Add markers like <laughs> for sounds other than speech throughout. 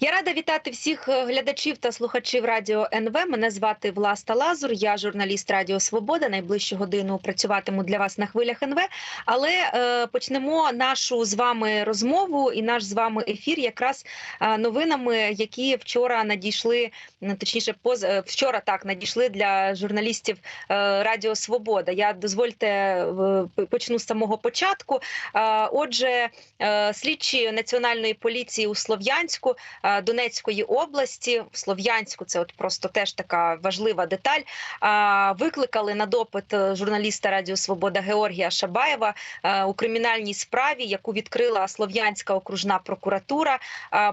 Я рада вітати всіх е, глядачів та слухачів радіо НВ. Мене звати Власта Лазур. Я журналіст Радіо Свобода. Найближчу годину працюватиму для вас на хвилях НВ. Але е, почнемо нашу з вами розмову і наш з вами ефір, якраз е, новинами, які вчора надійшли, точніше, поз е, вчора так надійшли для журналістів е, Радіо Свобода. Я дозвольте е, почну з самого початку. Е, Отже, е, слідчі національної поліції у Слов'янську. Е, Донецької області в Слов'янську. Це от просто теж така важлива деталь. а, Викликали на допит е, журналіста Радіо Свобода Георгія Шабаєва е, у кримінальній справі, яку відкрила Слов'янська окружна прокуратура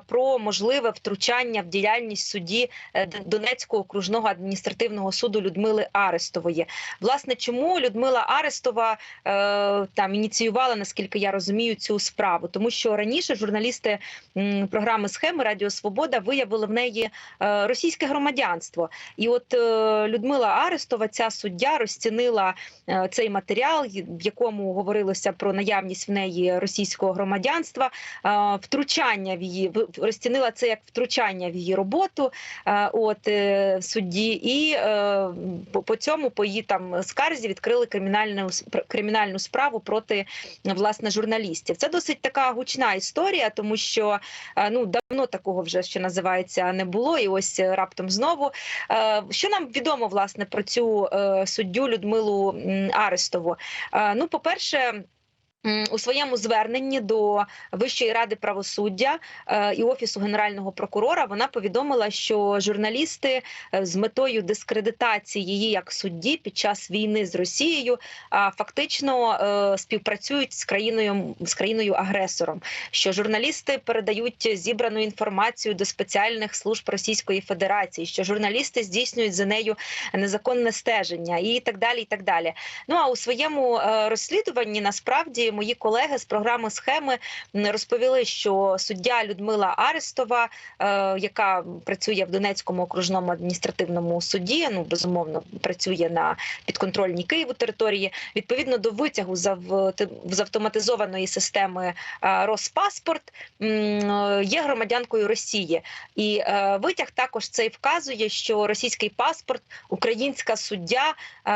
про можливе втручання в діяльність судді е, Донецького окружного адміністративного суду Людмили Арестової. Власне, чому Людмила Арестова е, там ініціювала, наскільки я розумію, цю справу, тому що раніше журналісти програми схеми Радіо Свобода виявили в неї е, російське громадянство. І от е, Людмила Арестова, ця суддя, розцінила е, цей матеріал, в якому говорилося про наявність в неї російського громадянства, втручання в її розцінила це як втручання в її роботу. От судді, і по, цьому по її там скарзі відкрили кримінальну кримінальну справу проти власне журналістів. Це досить така гучна історія, тому що ну давно такого вже що називається не було, і ось е, раптом знову. Е, Що нам відомо власне про цю е, суддю Людмилу Арестову? Ну, по перше. У своєму зверненні до Вищої ради правосуддя е, і офісу генерального прокурора вона повідомила, що журналісти е, з метою дискредитації її як судді під час війни з Росією фактично е, співпрацюють з країною з країною агресором. Що журналісти передають зібрану інформацію до спеціальних служб Російської Федерації, що журналісти здійснюють за нею незаконне стеження, і так далі. І так далі. Ну а у своєму розслідуванні насправді мої колеги з програми схеми розповіли, що суддя Людмила Арестова, е, яка працює в Донецькому окружному адміністративному суді, ну безумовно працює на підконтрольній Києву території. Відповідно до витягу з авто- автоматизованої системи е, Роспаспорт е, є громадянкою Росії, і витяг також цей вказує, що російський паспорт українська суддя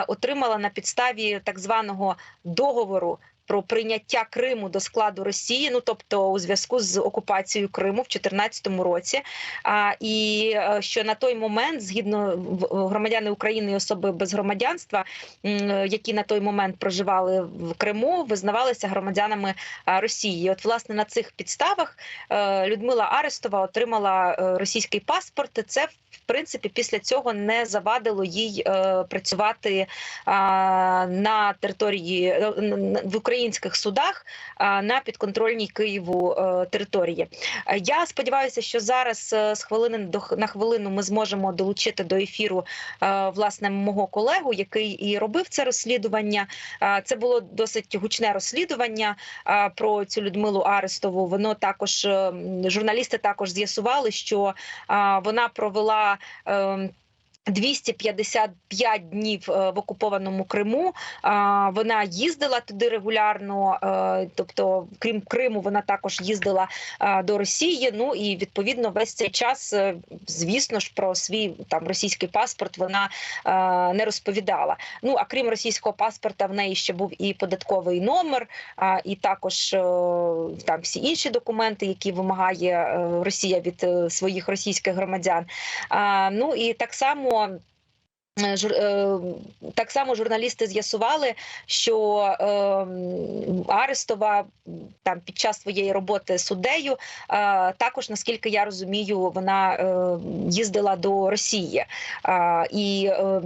отримала на підставі так званого договору. Про прийняття Криму до складу Росії, ну тобто у зв'язку з окупацією Криму в 2014 році. А, і е, що на той момент, згідно в- громадяни України і особи без громадянства, які на той момент проживали в Криму, визнавалися громадянами Росії. От власне на цих підставах е, Людмила Арестова отримала е, російський паспорт. Це принципі після цього не завадило їй е, працювати а, на території е, в українських судах на підконтрольній Києву е, території. Е, Я сподіваюся, що зараз е, з хвилини до на хвилину ми зможемо долучити до ефіру е, власне мого колегу, який і робив це розслідування. Е, Це було досить гучне розслідування е, про цю Людмилу Арестову. Воно також е, журналісти також з'ясували, що е, вона провела. Е, 255 днів е, в окупованому Криму. А, Вона їздила туди регулярно, е, тобто, крім Криму, вона також їздила е, до Росії. Ну і відповідно весь цей час, е, звісно ж, про свій там російський паспорт вона е, не розповідала. Ну а крім російського паспорта, в неї ще був і податковий номер, і також е, там всі інші документи, які вимагає е, Росія від е, своїх російських громадян. Ну і так само. Е, жур- е, Так само журналісти з'ясували, що е, Арестова там під час своєї роботи суддею, е, також наскільки я розумію, вона е, їздила до Росії А, і, е,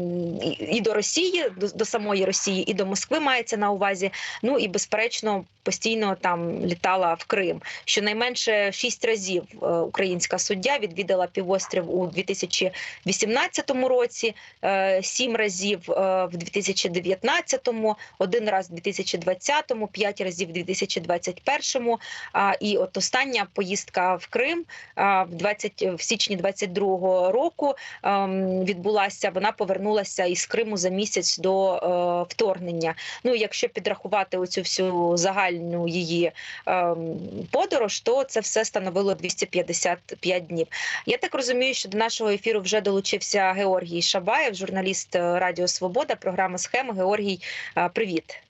і, до Росії, до, до самої Росії, і до Москви мається на увазі. Ну і безперечно постійно там літала в Крим. Щонайменше шість разів е, українська суддя відвідала півострів у 2018 році. е, е, сім разів е, в 2019-му, один раз в 2020-му, п'ять разів в 2021-му. А, І от остання поїздка в Крим в 20, в січні 22-го року ем, відбулася. Вона повернулася із Криму за місяць до е, вторгнення. Ну, якщо підрахувати оцю всю загальну її ем, подорож, то це все становило 255 днів. Я так розумію, що до нашого ефіру вже долучився Георгій Шабаєв, журналіст е, Радіо Свобода, програма Схема. Георгій, е, привіт.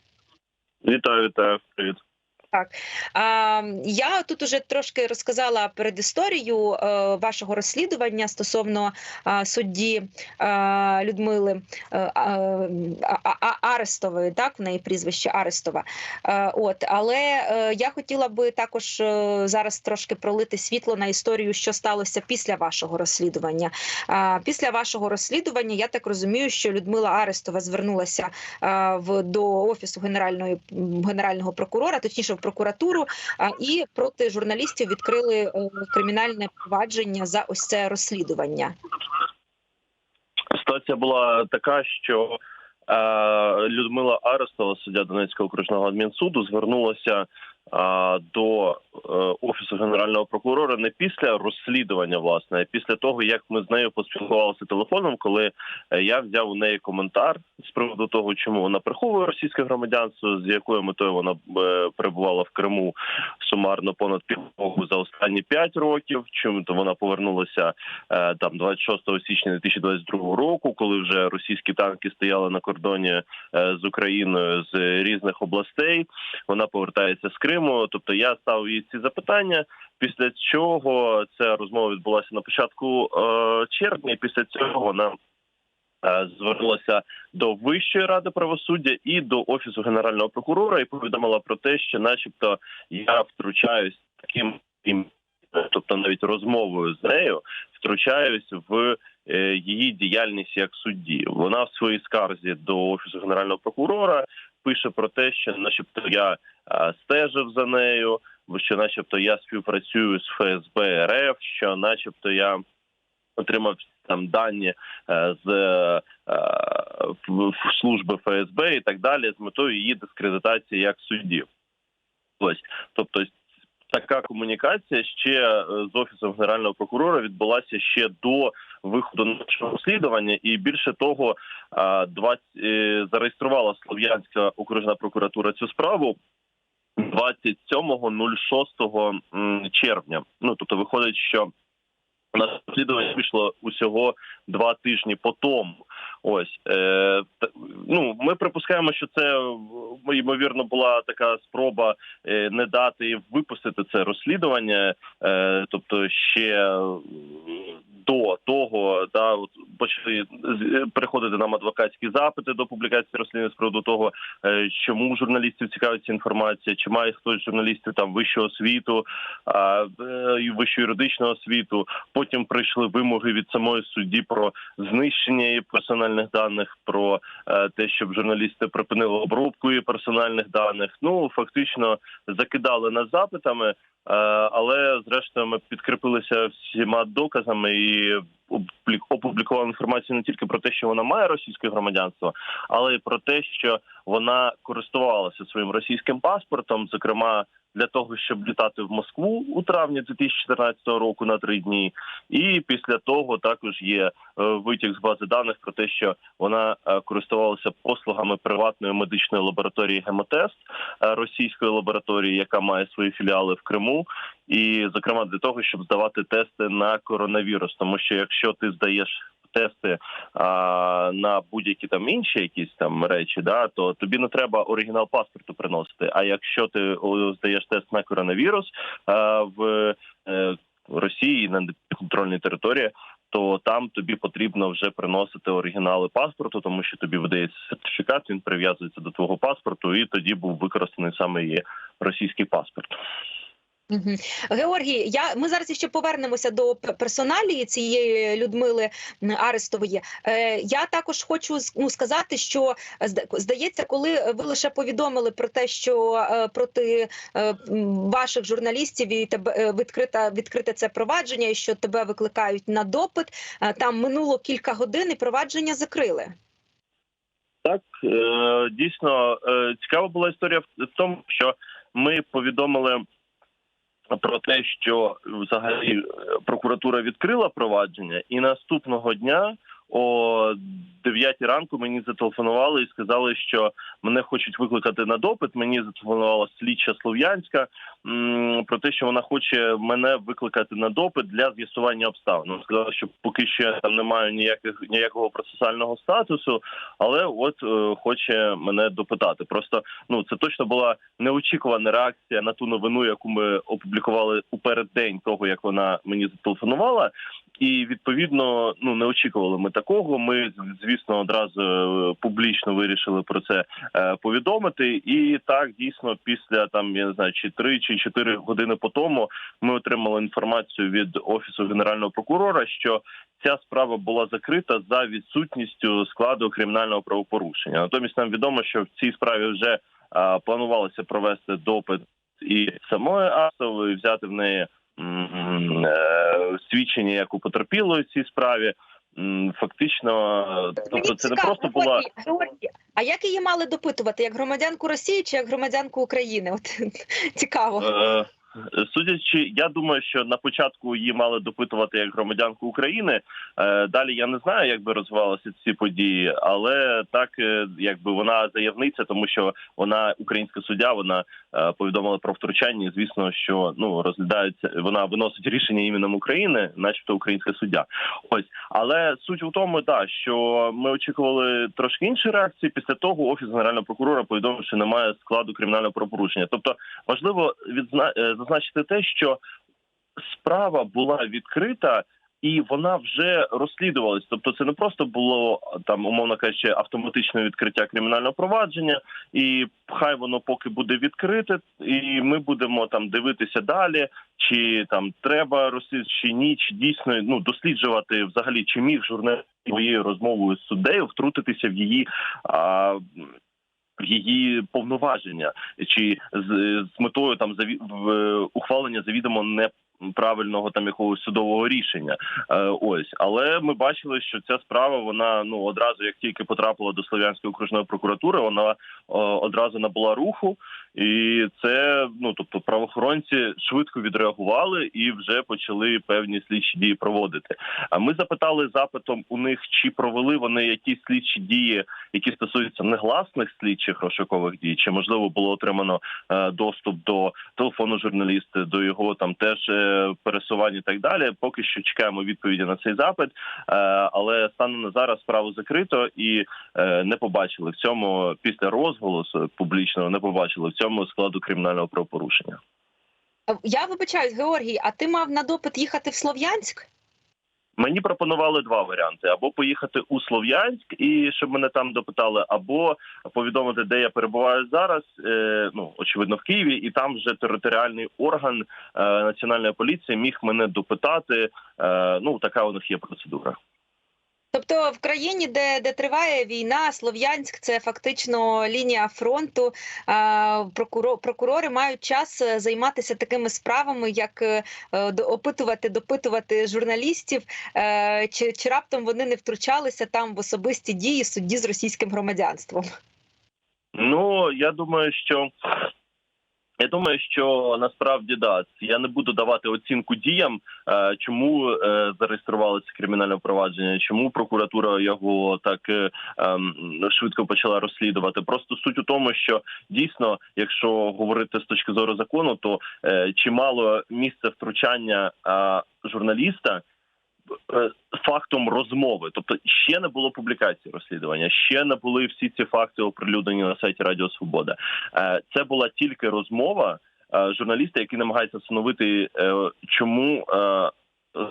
Вітаю, вітаю, привіт. А, я тут уже трошки розказала перед історією е, вашого розслідування стосовно е, судді е, Людмили е, а, а, а, Арестової, так в неї прізвище Арестова. Е, от, але е, я хотіла би також зараз трошки пролити світло на історію, що сталося після вашого розслідування. А, після вашого розслідування я так розумію, що Людмила Арестова звернулася е, в до офісу генеральної генерального прокурора, точніше в прокуратуру, і проти журналістів відкрили е, кримінальне провадження за ось це розслідування. Ситуація була така, що е, Людмила Арестова, суддя Донецького окружного адмінсуду, звернулася до е, офісу генерального прокурора не після розслідування, власне, а після того, як ми з нею поспілкувалися телефоном, коли е, я взяв у неї коментар з приводу того, чому вона приховує російське громадянство, з якою метою вона е, перебувала в Криму сумарно понад півроку за останні п'ять років. Чому то вона повернулася там 26 січня 2022 року, коли вже російські танки стояли на кордоні з Україною з різних областей. Вона повертається з Криму. Тобто я ставив їй ці запитання. Після чого ця розмова відбулася на початку е, червня. Після цього вона е, звернулася до Вищої ради правосуддя і до офісу генерального прокурора і повідомила про те, що, начебто, я втручаюсь таким, тобто навіть розмовою з нею, втручаюсь в е, її діяльність як судді. Вона в своїй скарзі до офісу генерального прокурора пише про те, що, начебто, я е, стежив за нею, що, начебто, я співпрацюю з ФСБ РФ, що, начебто, я отримав там дані е, з е, служби ФСБ і так далі з метою її дискредитації як судді. Ось, тобто. Така комунікація ще е, з офісом генерального прокурора відбулася ще до виходу нашого розслідування, і більше того, а, 20, е, зареєструвала Слов'янська окружна прокуратура цю справу 27.06 м, червня. Ну тобто, виходить, що на розслідування пішло усього два тижні по тому. Ось е, ну ми припускаємо, що це ймовірно була така спроба е, не дати випустити це розслідування, е, тобто ще до того, да, от почали з- приходити нам адвокатські запити до публікації розслідування з приводу того, е, чому журналістів цікавиться інформація, чи має хтось з журналістів там вищого освіту, е, вищу юридичну освіту. Потім прийшли вимоги від самої судді про знищення її персональних даних, про е, те, щоб журналісти припинили обробку її персональних даних. Ну фактично закидали нас запитами, е, але зрештою ми підкріпилися всіма доказами і опублік- опублікували інформацію не тільки про те, що вона має російське громадянство, але й про те, що вона користувалася своїм російським паспортом, зокрема для того, щоб літати в Москву у травні 2014 року на три дні. І після того також є е, витік з бази даних про те, що вона е, користувалася послугами приватної медичної лабораторії Гемотест е, російської лабораторії, яка має свої філіали в Криму, і зокрема для того, щоб здавати тести на коронавірус, тому що якщо ти здаєш тести а, на будь-які там інші якісь там речі, да то тобі не треба оригінал паспорту приносити. А якщо ти здаєш тест на коронавірус а, в е, Росії на контрольній території. То там тобі потрібно вже приносити оригінали паспорту, тому що тобі видається сертифікат, він прив'язується до твого паспорту, і тоді був використаний саме її російський паспорт. Георгій, я ми зараз ще повернемося до персоналії цієї Людмили Арестової. Е, я також хочу ну, сказати, що здається, коли ви лише повідомили про те, що е, проти е, ваших журналістів і тебе е, відкрита відкрите це провадження, і що тебе викликають на допит. е, там минуло кілька годин, і провадження закрили. Так, е, дійсно е, цікава була історія в тому, що ми повідомили про те, що взагалі е, прокуратура відкрила провадження, і наступного дня о 9 ранку мені зателефонували і сказали, що мене хочуть викликати на допит. Мені зателефонувала слідча Слов'янська про те, що вона хоче мене викликати на допит для з'ясування обставин. Сказала, що поки що я там не маю ніяких ніякого процесуального статусу, але от е, хоче мене допитати. Просто ну це точно була неочікувана реакція на ту новину, яку ми опублікували у переддень того, як вона мені зателефонувала. І відповідно ну не очікували ми такого. Ми звісно одразу е, публічно вирішили про це е, повідомити. І так дійсно, після там я не знаю, чи три чи чотири години по тому ми отримали інформацію від офісу генерального прокурора, що ця справа була закрита за відсутністю складу кримінального правопорушення. Натомість нам відомо, що в цій справі вже е, планувалося провести допит і самої Асової, взяти в неї свідчення як у потерпілої цій справі. Фактично, тобто це не просто була Георгій, а як її мали допитувати? Як громадянку Росії чи як громадянку України? От <laughs> цікаво. Е, Судячи, я думаю, що на початку її мали допитувати як громадянку України. Е, Далі я не знаю, як би розвивалися ці події, але так е, якби вона заявниця, тому що вона українська суддя, вона е, повідомила про втручання. і, Звісно, що ну розглядається, вона виносить рішення іменем України, начебто українська суддя. Ось, але суть у тому, да, що ми очікували трошки інші реакції. Після того офіс генерального прокурора повідомив, що немає складу кримінального правопорушення. Тобто важливо відзна... зазначити те, що справа була відкрита. І вона вже розслідувалась, тобто це не просто було там, умовно кажучи, автоматичне відкриття кримінального провадження, і хай воно поки буде відкрите, і ми будемо там дивитися далі, чи там треба розслідувати, чи ні, чи дійсно ну досліджувати взагалі, чи міг журналіст своєю розмовою з суддею втрутитися в її. А, її повноваження, чи з, з метою там заві... ухвалення завідомо неправильного там якогось судового рішення. Е, ось, але ми бачили, що ця справа вона ну одразу, як тільки потрапила до Слов'янської окружної прокуратури, вона е, одразу набула руху, і це ну тобто правоохоронці швидко відреагували і вже почали певні слідчі дії проводити. А ми запитали запитом у них, чи провели вони якісь слідчі дії, які стосуються негласних слідчих розшукових дій, чи можливо було отримано е, доступ до телефону журналіста, до його там теж е, пересування і так далі. Поки що чекаємо відповіді на цей запит, е, але станом на зараз справу закрито і не побачили в цьому після розголосу публічного, не побачили в цьому складу кримінального правопорушення. Я вибачаюсь, Георгій, а ти мав на допит їхати в Слов'янськ? Мені пропонували два варіанти: або поїхати у Слов'янськ, і щоб мене там допитали, або повідомити, де я перебуваю зараз. Е, ну очевидно, в Києві, і там вже територіальний орган е, національної поліції міг мене допитати. Е, ну така у них є процедура. Тобто в країні, де, де триває війна, Слов'янськ це фактично лінія фронту. Прокурори мають час е, займатися такими справами, як е, е, опитувати, допитувати журналістів, чи, чи раптом вони не втручалися там в особисті дії судді з російським громадянством. Ну я думаю, що. Я думаю, що насправді да, я не буду давати оцінку діям, е, чому е, зареєстрували це кримінальне провадження, чому прокуратура його так е, ем, швидко почала розслідувати. Просто суть у тому, що дійсно, якщо говорити з точки зору закону, то чимало місце втручання журналіста. Е, Фактом розмови, тобто ще не було публікації розслідування, ще не були всі ці факти оприлюднені на сайті Радіо Свобода. Е, Це була тільки розмова е, журналіста, який намагається встановити, чому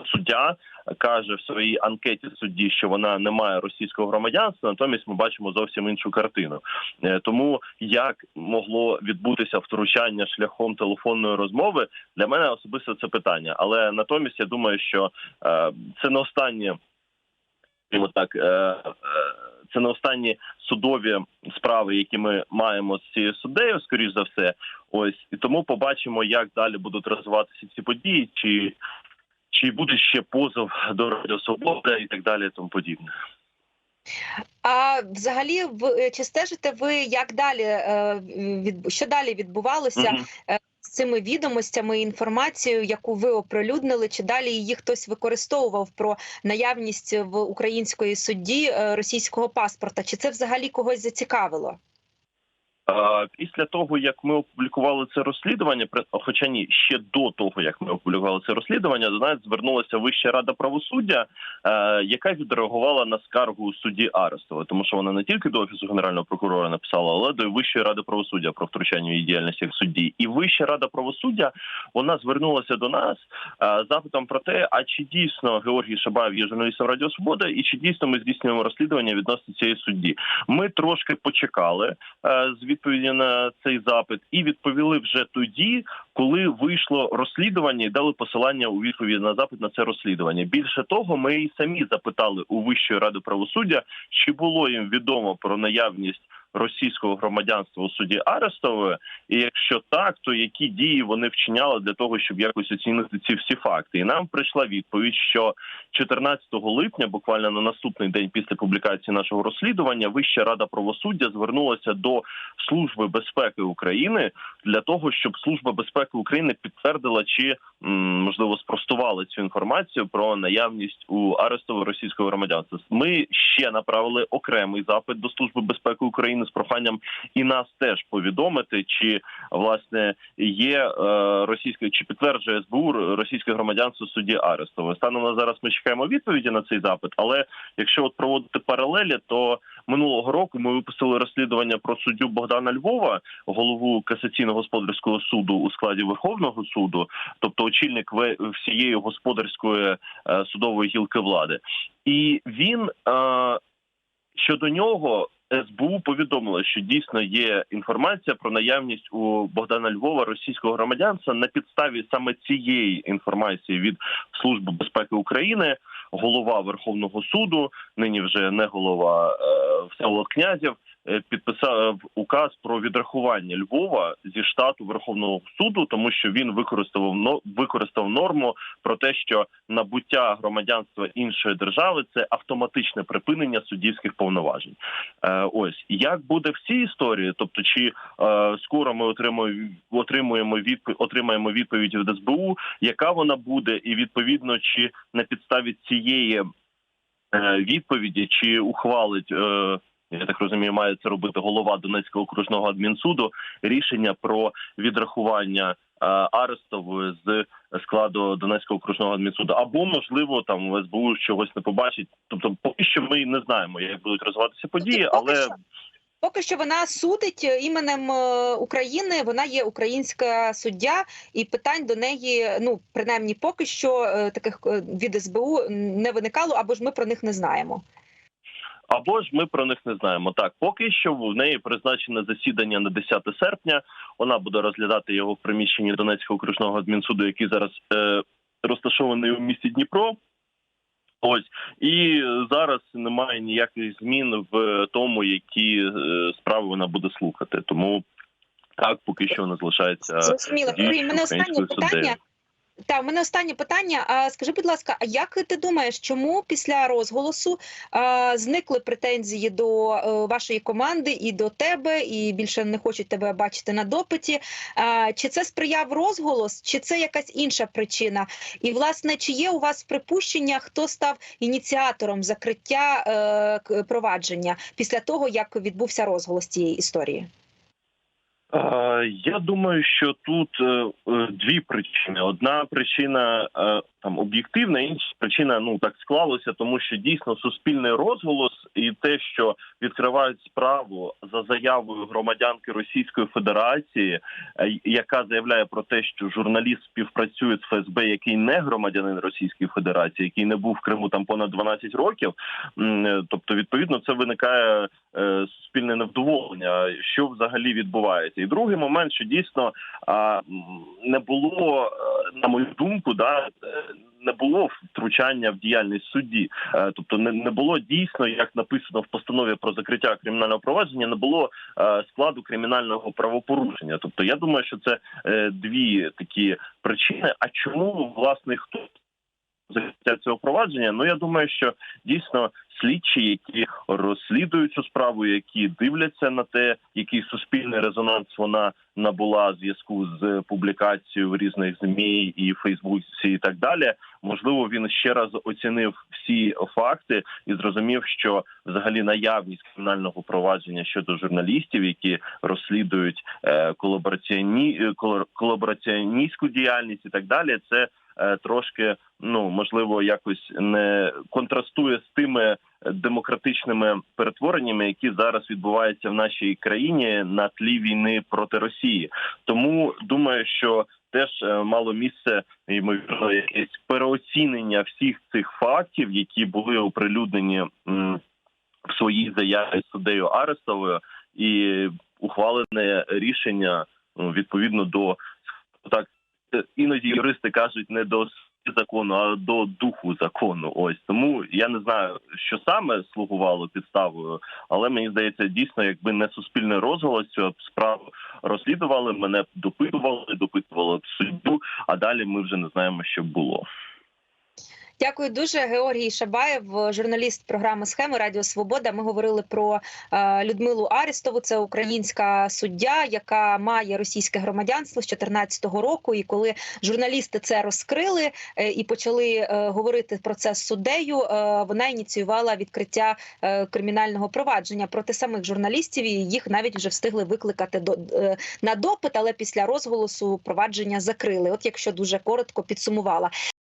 суддя каже в своїй анкеті судді, що вона не має російського громадянства. Натомість ми бачимо зовсім іншу картину. Е, Тому як могло відбутися втручання шляхом телефонної розмови для мене особисто це питання. Але натомість я думаю, що е, це не останнє. так, е, це не останні судові справи, які ми маємо з цією суддею, скоріш за все. Ось і тому побачимо, як далі будуть розвиватися ці події, чи, чи буде ще позов до Радіо Свобода і так далі, і тому подібне. А взагалі, чи стежите ви, як далі е, що далі відбувалося Мгм. з цими відомостями, інформацією, яку ви оприлюднили? Чи далі її хтось використовував про наявність в української судді е, російського паспорта? Чи це взагалі когось зацікавило? Після того, як ми опублікували це розслідування, хоча ні, ще до того, як ми опублікували це розслідування, до нас звернулася Вища рада правосуддя, е, яка відреагувала на скаргу судді Арестова, тому що вона не тільки до офісу генерального прокурора написала, але до Вищої ради правосуддя про втручання її діяльність як судді. І Вища рада правосуддя вона звернулася до нас е, запитом про те, а чи дійсно Георгій Шабаєв є журналістом Радіо Свобода, і чи дійсно ми здійснюємо розслідування відносно цієї судді. Ми трошки почекали е, з відповіді на цей запит і відповіли вже тоді, коли вийшло розслідування і дали посилання у відповіді на запит на це розслідування. Більше того, ми і самі запитали у Вищої ради правосуддя, чи було їм відомо про наявність. Російського громадянства у суді Арестової, і якщо так, то які дії вони вчиняли для того, щоб якось оцінити ці всі факти? І нам прийшла відповідь, що 14 липня, буквально на наступний день після публікації нашого розслідування, Вища рада правосуддя звернулася до Служби безпеки України для того, щоб Служба безпеки України підтвердила чи можливо спростувала цю інформацію про наявність у Арестової російського громадянства. Ми ще направили окремий запит до Служби безпеки України з проханням і нас теж повідомити, чи власне є е, російське чи підтверджує СБУ російське громадянство судді Арестової. Станом на зараз ми чекаємо відповіді на цей запит. Але якщо от проводити паралелі, то минулого року ми випустили розслідування про суддю Богдана Львова, голову касаційного господарського суду у складі Верховного суду, тобто очільник всієї господарської е, судової гілки влади, і він е, щодо нього. СБУ повідомило, що дійсно є інформація про наявність у Богдана Львова російського громадянства на підставі саме цієї інформації від Служби безпеки України. Голова Верховного суду, нині вже не голова е, Всеволод Князів, е, підписав указ про відрахування Львова зі штату Верховного суду, тому що він використав використав норму про те, що набуття громадянства іншої держави це автоматичне припинення суддівських повноважень. Е, ось як буде в цій історії, тобто чи е, скоро ми отримуємо отримуємо відповідь, отримаємо відповідь від СБУ, яка вона буде, і відповідно чи на підставі цієї е, відповіді чи ухвалить. Я так розумію, має це робити голова Донецького окружного адмінсуду рішення про відрахування е, Арестової з складу Донецького окружного адмінсуду, або можливо там в СБУ чогось не побачить. Тобто, поки що ми не знаємо, як будуть розвиватися події, але Поки що вона судить іменем е, України. Вона є українська суддя, і питань до неї, ну принаймні, поки що е, таких від СБУ не виникало, або ж ми про них не знаємо. Або ж ми про них не знаємо. Так, поки що в неї призначене засідання на 10 серпня. Вона буде розглядати його в приміщенні Донецького окружного адмінсуду, який зараз е, розташований у місті Дніпро. Ось і зараз немає ніяких змін в тому, які е, справи вона буде слухати. Тому так, поки що вона залишається Зрозуміло. мене останнє питання. Та у мене останнє питання. А скажи, будь ласка, а як ти думаєш, чому після розголосу а, зникли претензії до е, вашої команди і до тебе, і більше не хочуть тебе бачити на допиті? А, чи це сприяв розголос, чи це якась інша причина? І власне, чи є у вас припущення, хто став ініціатором закриття е, провадження після того, як відбувся розголос цієї історії? Я думаю, що тут е, е, дві причини. Одна причина е, там об'єктивна, інша причина ну так склалося, тому що дійсно суспільний розголос і те, що відкривають справу за заявою громадянки Російської Федерації, е, яка заявляє про те, що журналіст співпрацює з ФСБ, який не громадянин Російської Федерації, який не був в Криму там понад 12 років. Е, Тобто, відповідно, це виникає е, суспільне невдоволення, що взагалі відбувається. І другий момент, що дійсно не було, на мою думку, да. Не було втручання в діяльність судді, Е, тобто не, не було дійсно, як написано в постанові про закриття кримінального провадження, не було е, складу кримінального правопорушення. Тобто, я думаю, що це е, дві такі причини. А чому власне хто закриття цього провадження? Ну я думаю, що дійсно слідчі, які розслідують цю справу, які дивляться на те, який суспільний резонанс вона набула в зв'язку з публікацією в різних змі і Фейсбуці, і так далі. Можливо, він ще раз оцінив всі факти і зрозумів, що взагалі наявність кримінального провадження щодо журналістів, які розслідують е, колабораціоні колабораціоністську діяльність і так далі, це трошки ну можливо якось не контрастує з тими демократичними перетвореннями, які зараз відбуваються в нашій країні на тлі війни проти Росії. Тому думаю, що теж е, мало місце ймовірно якесь переоцінення всіх цих фактів, які були оприлюднені в своїй заяві суддею Арестовою, і ухвалене рішення ну, відповідно до так е, іноді юристи кажуть не до закону, а до духу закону. Ось тому я не знаю, що саме слугувало підставою, але мені здається, дійсно, якби не суспільний розголос цю справу розслідували, мене допитували, допитували суддю, а далі ми вже не знаємо, що було. Дякую дуже, Георгій Шабаєв, журналіст програми Схеми Радіо Свобода. Ми говорили про е, Людмилу Арістову. Це українська суддя, яка має російське громадянство з 2014 року. І коли журналісти це розкрили е, і почали е, говорити про це з суддею, вона ініціювала відкриття кримінального провадження проти самих журналістів. І їх навіть вже встигли викликати до на допит, але після розголосу провадження закрили. От якщо дуже коротко підсумувала.